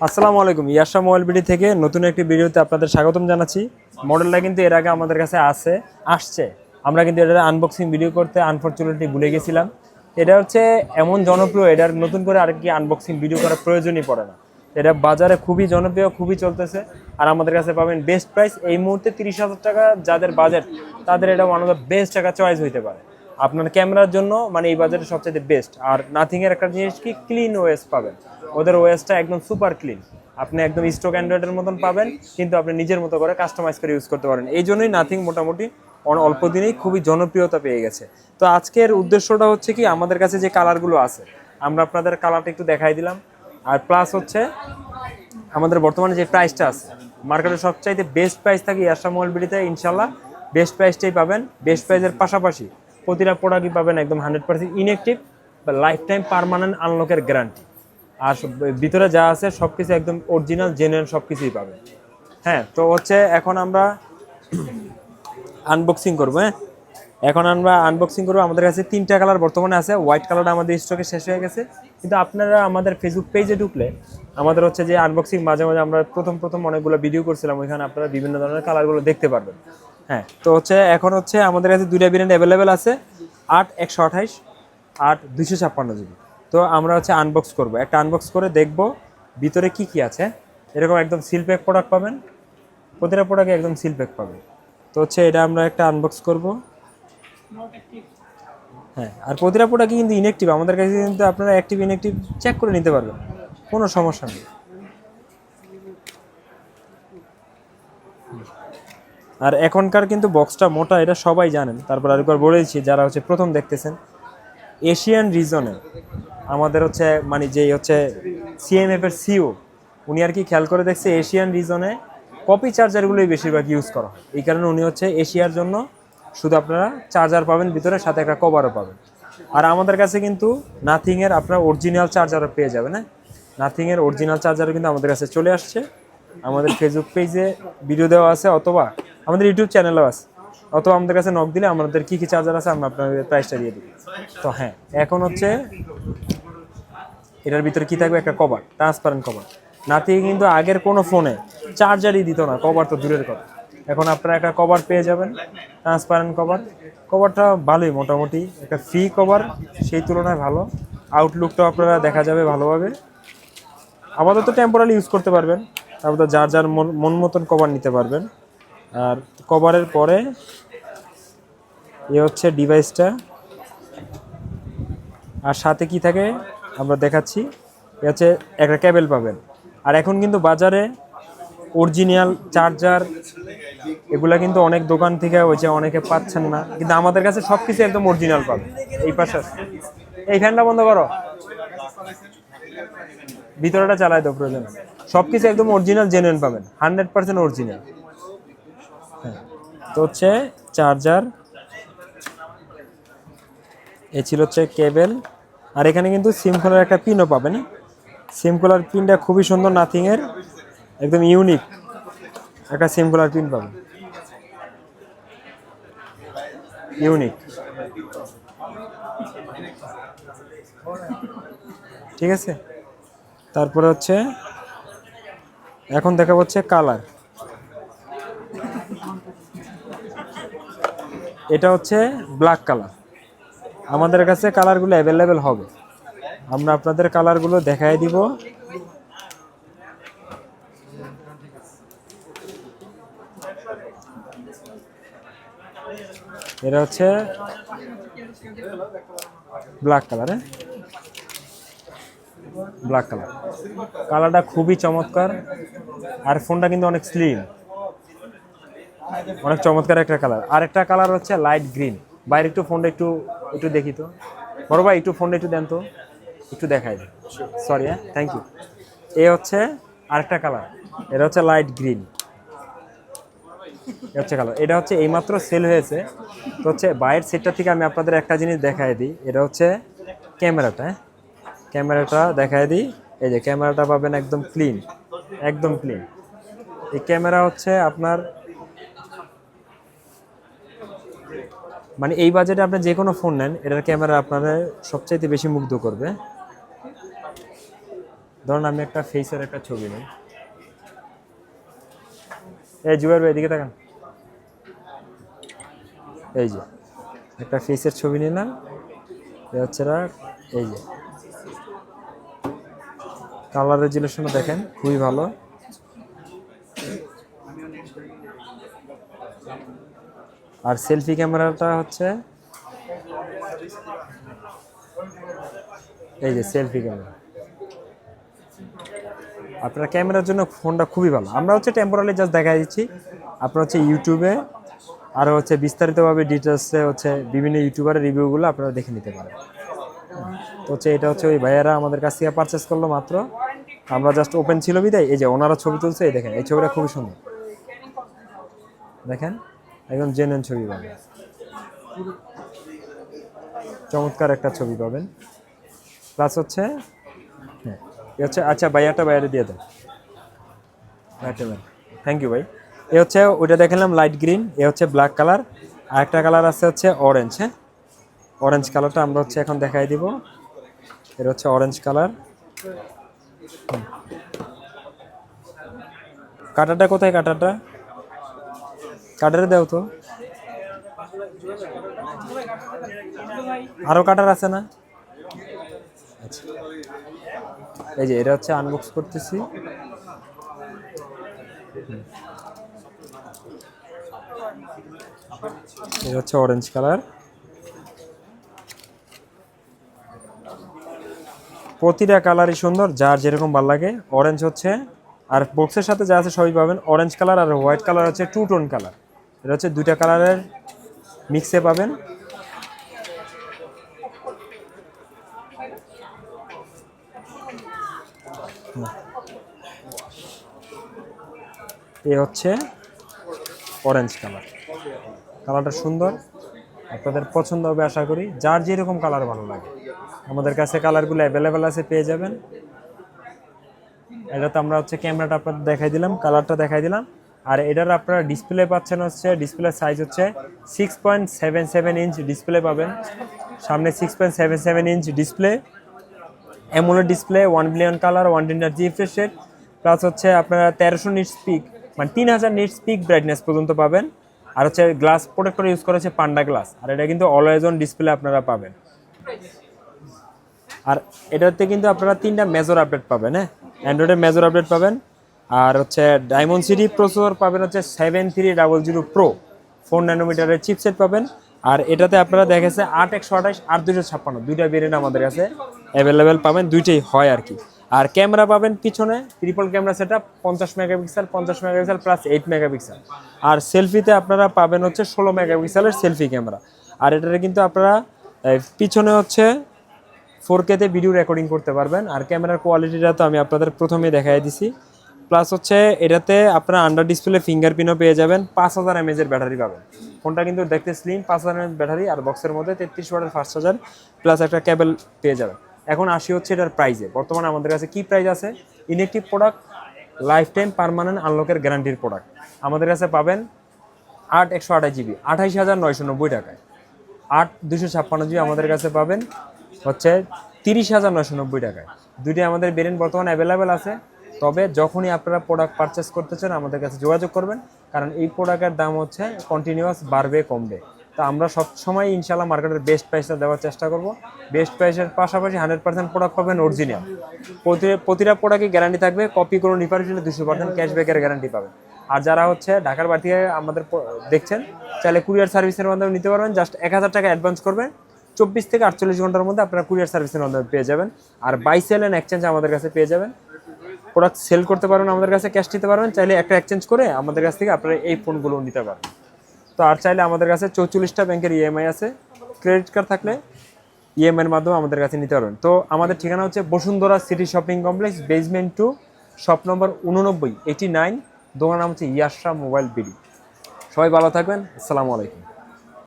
আসসালামু আলাইকুম ইয়াশা mobile BD থেকে নতুন একটি ভিডিওতে আপনাদের স্বাগতম জানাচ্ছি। মডেলটা কিন্তু এর আগে আমাদের কাছে আছে, আসছে। আমরা কিন্তু এটা আনবক্সিং ভিডিও করতে আনফর্চুনেটলি ভুলে গেছিলাম। এটা হচ্ছে এমন জনপ্রিয়, এটার নতুন করে আর কি আনবক্সিং ভিডিও করার প্রয়োজনই পড়ে না। এটা বাজারে খুবই জনপ্রিয়, খুবই চলতেছে। আর আমাদের কাছে পাবেন বেস্ট প্রাইস এই মুহূর্তে তিরিশ হাজার টাকা। যাদের বাজেট তাদের এটা ওয়ান অফ দ্য বেস্ট টাকা চয়েস হইতে পারে। আপনার ক্যামেরার জন্য মানে এই বাজারে সবচেয়ে বেস্ট আর নাথিং এর একটা জিনিস কি? ক্লিন ওয়েস পাবেন। ওদের ওয়েসটা একদম সুপার ক্লিন আপনি একদম স্টক অ্যান্ড্রয়েডের মতন পাবেন, কিন্তু আপনি নিজের মতো করে কাস্টমাইজ করে ইউজ করতে পারেন। এই জন্যই নাথিং মোটামুটি অল্প দিনেই খুবই জনপ্রিয়তা পেয়ে গেছে। তো আজকের উদ্দেশ্যটা হচ্ছে কি? আমাদের কাছে যে কালারগুলো আছে, আমরা আপনাদের কালারটা একটু দেখাই দিলাম। আর প্লাস হচ্ছে, আমাদের বর্তমানে যে প্রাইসটা আছে মার্কেটের সবচাইতে বেস্ট প্রাইস থাকে ইয়াসা মোবাইল বিডিতে ইনশাল্লাহ বেস্ট প্রাইসটাই পাবেন। বেস্ট প্রাইসের পাশাপাশি প্রতিটা প্রোডাক্টই পাবেন একদম হান্ড্রেড পার্সেন্ট ইনএক্টিভ বা লাইফ টাইম পারমানেন্ট আনলকের গ্যারান্টি আর ভিতরে যা আছে সব কিছু একদম অরিজিনাল জেনুইন সব কিছুই পাবেন। হ্যাঁ তো হচ্ছে এখন আমরা আনবক্সিং করব হ্যাঁ? এখন আমরা আনবক্সিং করব, আমাদের কাছে তিনটা কালার বর্তমানে আছে। হোয়াইট কালারটা আমাদের স্টকে শেষ হয়ে গেছে। কিন্তু আপনারা আমাদের ফেসবুক পেজে ঢুকলে আমাদের হচ্ছে যে আনবক্সিং মাঝে মাঝে আমরা প্রথম প্রথম অনেকগুলো ভিডিও করছিলাম, ওইখানে আপনারা বিভিন্ন ধরনের কালারগুলো দেখতে পারবেন। হ্যাঁ তো হচ্ছে এখন হচ্ছে আমাদের কাছে দুইটা ব্র্যান্ড অ্যাভেলেবেল আছে, আট একশো আঠাইশ, আট দুইশো ছাপ্পান্ন জিবি। তো আমরা হচ্ছে আনবক্স করব। একটা আনবক্স করে দেখব ভিতরে কি কি আছে। এরকম একদম সিল প্যাক প্রোডাক্ট পাবেন। প্রতিটা প্রোডাক্টে একদম সিল প্যাক পাবেন। তো হচ্ছে এটা আমরা একটা আনবক্স করব। হ্যাঁ আর প্রতিটা প্রোডাক্ট কিন্তু ইনএক্টিভ আমাদের কাছে কিন্তু আপনারা অ্যাক্টিভ ইনএক্টিভ চেক করে নিতে পারবেন। কোনো সমস্যা নেই। আর এখনকার কিন্তু বক্সটা মোটা, এটা সবাই জানেন। তারপর আরেকবার বলেছি, যারা হচ্ছে প্রথম দেখতেছেন এশিয়ান রিজনে আমাদের হচ্ছে মানে যেই হচ্ছে সিএমএফ এর সিও উনি আর কি খেয়াল করে দেখছে এশিয়ান রিজনে কপি চার্জারগুলোই বেশিরভাগ ইউজ করা হয়। এই কারণে উনি হচ্ছে এশিয়ার জন্য শুধু আপনারা চার্জার পাবেন, ভিতরে সাথে একটা কভারও পাবেন। আর আমাদের কাছে কিন্তু নাথিংয়ের আপনারা অরিজিনাল চার্জারও পেয়ে যাবেন হ্যাঁ? নাথিংয়ের অরিজিনাল চার্জারও কিন্তু আমাদের কাছে চলে আসছে। আমাদের ফেসবুক পেজে ভিডিও দেওয়া আছে, অথবা আমাদের ইউটিউব চ্যানেলও আছে। অথবা আমাদের কাছে নক দিলে আমাদের কী কী চার্জার আছে আমরা আপনাদের প্রাইসটা দিয়ে দিই। তো হ্যাঁ এখন হচ্ছে এটার ভিতরে কী থাকবে? একটা কভার ট্রান্সপারেন্ট কভার নাতি কিন্তু আগের কোনো ফোনে চার্জারই দিত না কভার তো দূরের কথা। এখন আপনারা একটা কভার পেয়ে যাবেন ট্রান্সপারেন্ট কভার কভারটা ভালোই, মোটামুটি একটা ফ্রি কভার সেই তুলনায় ভালো। আউটলুকটাও আপনারা দেখা যাবে ভালোভাবে। আপাতত টেম্পোরালি ইউজ করতে পারবেন। তারপর যার যার মন মতন কভার নিতে পারবেন। আর কভারের পরে এ হচ্ছে ডিভাইসটা। আর সাথে কি থাকে আমরা দেখাচ্ছি, এ হচ্ছে একটা কেবল পাবেন। আর এখন কিন্তু বাজারে অরিজিনাল চার্জার, এগুলা কিন্তু অনেক দোকান থেকে হয়েছে অনেকে পাচ্ছেন না, কিন্তু আমাদের কাছে সব কিছু একদম অরিজিনাল পাবে। এই পাশে। এই ফ্যানটা বন্ধ করো। ভিতরেটা চালায় তো প্রয়োজন। সব কিছু একদম অরিজিনাল জেনুইন পাবেন। Hundred percent original. তো হচ্ছে চার্জার, এ ছিল হচ্ছে কেবেল। আর এখানে কিন্তু সিম খোলার একটা পিনও পাবেন। সিম খোলার পিনটা খুবই সুন্দর নাথিং এর, একদম ইউনিক একটা সিম খোলার পিন পাবেন। ইউনিক ঠিক আছে? তারপরে হচ্ছে, এখন দেখা হচ্ছে কালার এটা হচ্ছে ব্ল্যাক কালার আমাদের কাছে কালারগুলো অ্যাভেলেবেল হবে। আমরা আপনাদের কালারগুলো দেখাই দিব। এটা হচ্ছে ব্ল্যাক কালার ব্ল্যাক কালার কালারটা খুবই চমৎকার। আর ফোনটা কিন্তু অনেক স্লিম অনেক চমৎকার একটা কালার আর একটা কালার হচ্ছে লাইট গ্রিন বাইরে একটু ফোনটা একটু একটু দেখি তো। বড় ভাই, একটু ফোনটা একটু দেন তো। একটু দেখাই সরি হ্যাঁ থ্যাংক ইউ এ হচ্ছে আরেকটা কালার এটা হচ্ছে লাইট গ্রিন হচ্ছে কালার এটা হচ্ছে এইমাত্র সেল হয়েছে। তো হচ্ছে বাইরের সেটটা থেকে আমি আপনাদের একটা জিনিস দেখাই দিই। এটা হচ্ছে ক্যামেরাটা হ্যাঁ। ক্যামেরাটা দেখাই দিই। এই যে ক্যামেরাটা পাবেন একদম ক্লিন একদম ক্লিন এই ক্যামেরা হচ্ছে আপনার মানে এই বাজেটে আপনি যে কোনো ফোন নেন, এটার ক্যামেরা আপনার সবচাইতে বেশি মুগ্ধ করবে। ধরুন আমি একটা ফেসের একটা ছবি নিই। এই জুয়ার ভাই, এদিকে তাকান। এই যে, একটা ফেসের ছবি নিলাম। হচ্ছে এই যে। কালার রেজুলেশনও দেখেন, খুবই ভালো। আর সেলফি ক্যামেরাটা হচ্ছে এই যে সেলফি ক্যামেরা। আপনার ক্যামেরার জন্য ফোনটা খুবই ভালো। আমরা হচ্ছে টেম্পোরালি জাস্ট দেখা দিচ্ছি। আপনার হচ্ছে ইউটিউবে আর হচ্ছে বিস্তারিতভাবে ডিটেলসে হচ্ছে বিভিন্ন ইউটিউবারের রিভিউগুলো আপনারা দেখে নিতে পারেন। তো হচ্ছে এটা হচ্ছে ওই ভাইয়ারা আমাদের কাছ থেকে পারচেস করল মাত্র। আমরা জাস্ট ওপেন ছিল বিদায়। এই যে ওনারা ছবি তুলছে, এই দেখেন, এই ছবিটা খুবই সুন্দর। দেখেন। একদম জেনুইন ছবি পাবেন। চমৎকার একটা ছবি পাবেন। প্লাস হচ্ছে হ্যাঁ হচ্ছে আচ্ছা ভাইয়াটা বাইরে দিয়ে দেন। থ্যাংক ইউ ভাই। এ হচ্ছে, ওইটা দেখালাম লাইট গ্রিন এ হচ্ছে ব্ল্যাক কালার আর একটা কালার আছে হচ্ছে অরেঞ্জ হ্যাঁ? অরেঞ্জ কালারটা আমরা হচ্ছে এখন দেখাই দিব। এর হচ্ছে অরেঞ্জ কালার কাটাটা কোথায়, কাটাটা? কাটারে দাও তো। আরও কাটার আছে না? আচ্ছা। এই যে, এটা হচ্ছে আনবক্স করতেছি। এটা হচ্ছে অরেঞ্জ কালার প্রতিটা কালারই সুন্দর, যার যেরকম ভালো লাগে। অরেঞ্জ হচ্ছে, আর বক্সের সাথে যা আছে সবই পাবেন। অরেঞ্জ কালার আর হোয়াইট কালার হচ্ছে টু টোন কালার এটা হচ্ছে দুইটা কালারের মিক্সে পাবেন। এ হচ্ছে অরেঞ্জ কালার কালারটা সুন্দর। আপনাদের পছন্দ হবে আশা করি। যার যেরকম কালার ভালো লাগে। আমাদের কাছে কালারগুলো অ্যাভেলেবেল আছে, পেয়ে যাবেন। এটা তো আমরা হচ্ছে ক্যামেরাটা আপনাদের দেখাই দিলাম কালারটা দেখাই দিলাম। আর এটার আপনারা ডিসপ্লে পাচ্ছেন হচ্ছে ডিসপ্লে সাইজ হচ্ছে six point seven seven inch display পাবেন। সামনে six point seven seven inch display AMOLED display one billion colour one tender জি রিফ্রেশ রেট প্লাস হচ্ছে আপনারা তেরোশো নিট স্পিক মানে তিন হাজার নিট স্পিক ব্রাইটনেস পর্যন্ত পাবেন। আর হচ্ছে গ্লাস প্রোটেক্টর ইউজ করা হচ্ছে পান্ডা গ্লাস আর এটা কিন্তু অলওয়েজ অন ডিসপ্লে আপনারা পাবেন। আর এটাতে কিন্তু আপনারা তিনটা মেজর আপডেট পাবেন হ্যাঁ? অ্যান্ড্রয়েডের মেজর আপডেট পাবেন। আর হচ্ছে ডায়মন্ড সিটি প্রসেসর পাবেন হচ্ছে seven three double zero pro four ন্যানোমিটারের chipset পাবেন। আর এটাতে আপনারা দেখেছে আট, একশো আঠাশ, আট দুশো ছাপ্পান্ন, দুইটা ভেরিয়েন্ট আমাদের কাছে অ্যাভেলেবেল পাবেন, দুইটাই হয় আর কি। আর ক্যামেরা পাবেন পিছনে ট্রিপল ক্যামেরা সেট আপ পঞ্চাশ মেগাপিক্সেল পঞ্চাশ মেগাপিক্সেল প্লাস এইট মেগাপিক্সেল আর সেলফিতে আপনারা পাবেন হচ্ছে ষোলো মেগাপিক্সেলের সেলফি ক্যামেরা। আর এটাতে কিন্তু আপনারা পিছনে হচ্ছে ফোর কেতে ভিডিও রেকর্ডিং করতে পারবেন। আর ক্যামেরার কোয়ালিটিটা তো আমি আপনাদের প্রথমে দেখাই দিছি। প্লাস হচ্ছে এটাতে আপনারা আন্ডার ডিসপ্লে ফিঙ্গারপ্রিন্টও পেয়ে যাবেন, পাঁচ হাজার এমএজের ব্যাটারি পাবেন। ফোনটা কিন্তু দেখতে স্লিম পাঁচ হাজার এমএজ ব্যাটারি আর বক্সের মধ্যে তেত্রিশ ওয়াটের ফার্স্ট চার্জার প্লাস একটা কেবল পেয়ে যাবেন। এখন আসি হচ্ছে এটার প্রাইসে বর্তমানে আমাদের কাছে কি প্রাইস আছে? Inactive product life time permanent আনলকের গ্যারান্টির প্রোডাক্ট আমাদের কাছে পাবেন আট একশো আঠাশ জিবি আঠাইশ হাজার নয়শো নব্বই টাকায়। আট দুশো ছাপ্পান্ন জিবি আমাদের কাছে পাবেন হচ্ছে তিরিশ হাজার নয়শো নব্বই টাকায়। দুইটি আমাদের বেরেন বর্তমানে অ্যাভেলেবেল আছে। তবে যখনই আপনারা প্রোডাক্ট পারচেস করতে চান, আমাদের কাছে যোগাযোগ করবেন। কারণ এই প্রোডাক্টের দাম হচ্ছে কন্টিনিউয়াস বাড়বে, কমবে। তো আমরা সব সময় ইনশাল্লাহ মার্কেটের বেস্ট প্রাইসটা দেওয়ার চেষ্টা করব। বেস্ট প্রাইসের পাশাপাশি হান্ড্রেড পার্সেন্ট প্রোডাক্ট পাবেন অরিজিনাল প্রতি, প্রতিটা প্রোডাক্টে গ্যারান্টি থাকবে কপি কোনো রিফার দিলে দুশো পার্সেন্ট ক্যাশব্যাকের গ্যারান্টি পাবেন। আর যারা হচ্ছে ঢাকার বাড়ি থেকে আমাদের দেখছেন, চাইলে কুরিয়ার সার্ভিসের মাধ্যমে নিতে পারবেন। জাস্ট এক হাজার টাকা অ্যাডভান্স করবেন। চব্বিশ থেকে আটচল্লিশ ঘণ্টার মধ্যে আপনারা কুরিয়ার সার্ভিসের মাধ্যমে পেয়ে যাবেন। আর বাই সেল অ্যান্ড এক্সচেঞ্জ আমাদের কাছে পেয়ে যাবেন। প্রোডাক্ট সেল করতে পারবেন, আমাদের কাছে ক্যাশ নিতে পারবেন, চাইলে একটা এক্সচেঞ্জ করে আমাদের কাছ থেকে আপনারা এই ফোনগুলো নিতে পারবেন। তো আর চাইলে আমাদের কাছে চৌচল্লিশটা ব্যাংকের ইএমআই আছে ক্রেডিট কার্ড থাকলে ইএমআই এর মাধ্যমে আমাদের কাছে নিতে পারবেন। তো আমাদের ঠিকানা হচ্ছে Bashundhara City shopping complex basement two shop number উননব্বই এইটি নাইন দোকান নাম হচ্ছে ইয়াশা মোবাইল বিডি সবাই ভালো থাকবেন, আসসালামু আলাইকুম।